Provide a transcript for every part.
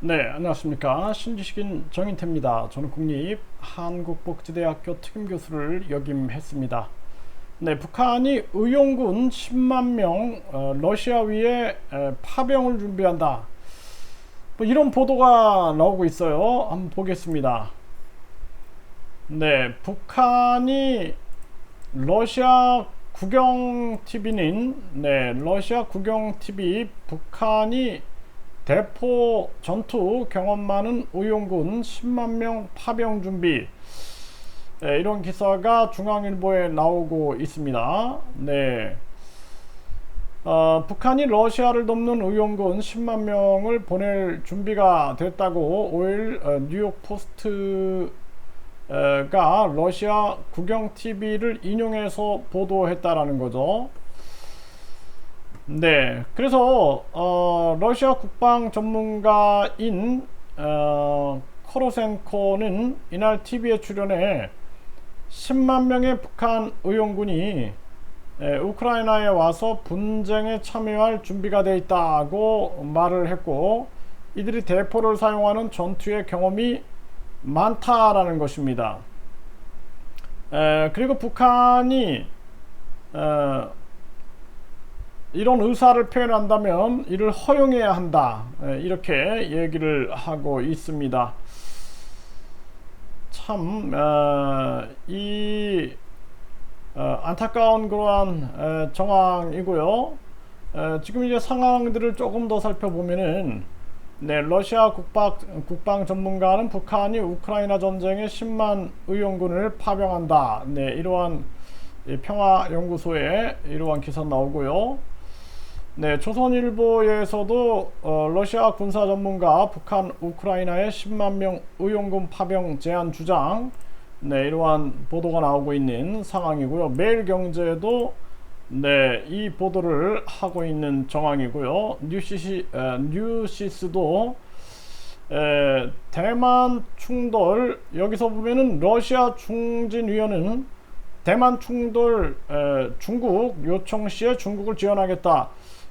네, 안녕하십니까. 신지식인 정인태입니다. 저는 국립 한국복지대학교 특임교수를 역임했습니다. 네, 북한이 의용군 10만 명 어, 러시아 위에 에, 파병을 준비한다. 뭐 이런 보도가 나오고 있어요. 한번 보겠습니다. 네, 북한이 러시아 국영 TV는 네, 러시아 국영 TV 북한이 대포 전투 경험 많은 의용군 10만 명 파병 준비 네, 이런 기사가 중앙일보에 나오고 있습니다. 네. 어, 북한이 러시아를 돕는 의용군 10만 명을 보낼 준비가 됐다고 5일 어, 뉴욕 포스트가 러시아 국영 TV를 인용해서 보도했다라는 거죠. 네, 그래서 어, 러시아 국방 전문가인 어, 코로센코는 이날 TV에 출연해 10만 명의 북한 의용군이 에, 우크라이나에 와서 분쟁에 참여할 준비가 돼 있다고 말을 했고 이들이 대포를 사용하는 전투의 경험이 많다라는 것입니다. 에, 그리고 북한이 어, 이런 의사를 표현한다면 이를 허용해야 한다. 이렇게 얘기를 하고 있습니다. 참, 어, 이 어, 안타까운 그러한 정황이고요. 지금 이제 상황들을 조금 더 살펴보면은 네, 러시아 국방, 국방 전문가는 북한이 우크라이나 전쟁에 10만 의용군을 파병한다. 네, 이러한 평화연구소에 이러한 기사 나오고요. 네, 조선일보에서도 어, 러시아 군사 전문가 북한 우크라이나의 10만 명 의용군 파병 제한 주장 네, 이러한 보도가 나오고 있는 상황이고요. 매일경제도 네, 이 보도를 하고 있는 정황이고요. 뉴시시, 에, 뉴시스도 에, 대만 충돌 여기서 보면은 러시아 중진위원회는 대만 충돌 에, 중국 요청 시에 중국을 지원하겠다.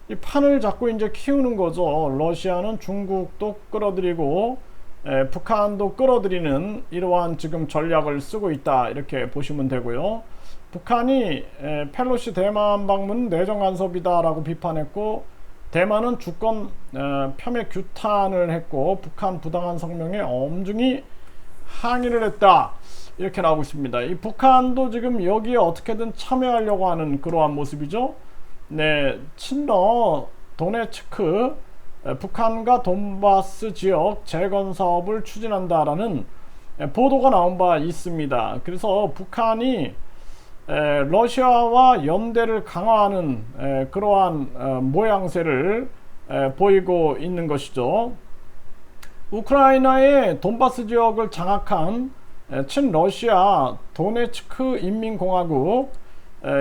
이 판을 잡고 이제 키우는 거죠. 러시아는 중국도 끌어들이고 에, 북한도 끌어들이는 이러한 지금 전략을 쓰고 있다 이렇게 보시면 되고요. 북한이 에, 펠로시 대만 방문 내정 간섭이다라고 비판했고 대만은 주권 에, 폄훼 규탄을 했고 북한 부당한 성명에 엄중히 항의를 했다 이렇게 나오고 있습니다. 이 북한도 지금 여기에 어떻게든 참여하려고 하는 그러한 모습이죠. 네, 친러 도네츠크 북한과 돈바스 지역 재건 사업을 추진한다라는 보도가 나온 바 있습니다. 그래서 북한이 러시아와 연대를 강화하는 그러한 어, 모양새를 보이고 있는 것이죠. 우크라이나의 돈바스 지역을 장악한 친러시아 도네츠크 인민공화국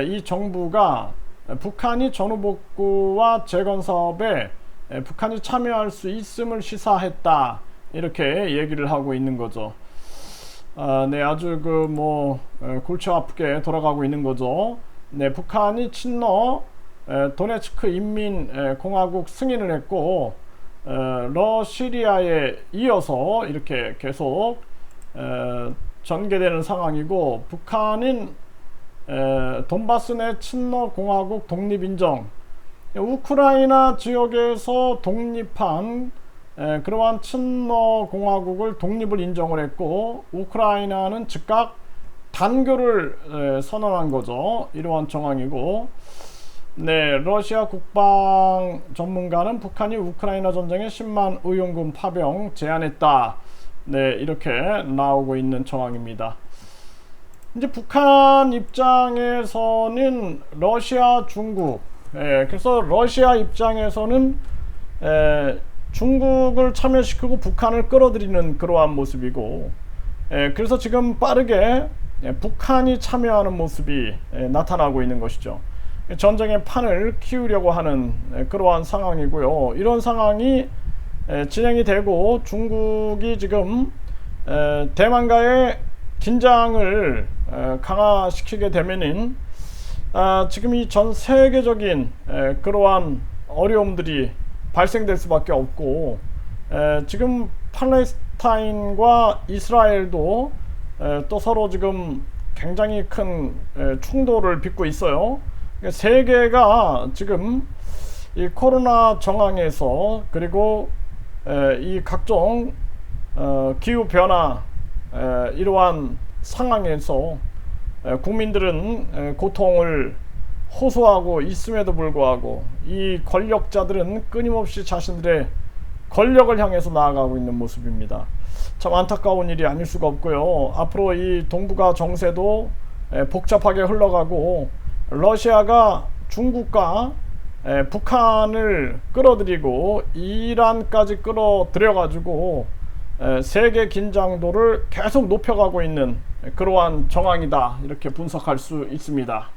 이 정부가 북한이 전후복구와 재건 사업에 북한이 참여할 수 있음을 시사했다 이렇게 얘기를 하고 있는 거죠. 아, 네, 아주 그 뭐 골치 아프게 돌아가고 있는 거죠. 네, 북한이 친러 도네츠크 인민공화국 승인을 했고 러시리아에 이어서 이렇게 계속 전개되는 상황이고 북한 은 돈바스 내 친러 공화국 독립 인정 우크라이나 지역에서 독립한 에, 그러한 친러 공화국을 독립을 인정을 했고 우크라이나는 즉각 단교를 에, 선언한 거죠. 이러한 정황이고 네, 러시아 국방 전문가는 북한이 우크라이나 전쟁에 10만 의용군 파병 제안했다. 네, 이렇게 나오고 있는 정황입니다. 이제 북한 입장에서는 러시아, 중국, 예, 그래서 러시아 입장에서는 예, 중국을 참여시키고 북한을 끌어들이는 그러한 모습이고, 예, 그래서 지금 빠르게 예, 북한이 참여하는 모습이 예, 나타나고 있는 것이죠. 전쟁의 판을 키우려고 하는 예, 그러한 상황이고요. 이런 상황이 예, 진행이 되고 중국이 지금 대만과의 긴장을 강화시키게 되면은 아, 지금 이 전 세계적인 그러한 어려움들이 발생될 수밖에 없고 에, 지금 팔레스타인과 이스라엘도 에, 또 서로 지금 굉장히 큰 에, 충돌을 빚고 있어요. 그러니까 세계가 지금 이 코로나 정황에서 그리고 에, 이 각종 어, 기후 변화 에, 이러한 상황에서 에, 국민들은 에, 고통을 호소하고 있음에도 불구하고 이 권력자들은 끊임없이 자신들의 권력을 향해서 나아가고 있는 모습입니다. 참 안타까운 일이 아닐 수가 없고요. 앞으로 이 동북아 정세도 에, 복잡하게 흘러가고 러시아가 중국과 에, 북한을 끌어들이고 이란까지 끌어들여 가지고 세계 긴장도를 계속 높여가고 있는 그러한 정황이다 이렇게 분석할 수 있습니다.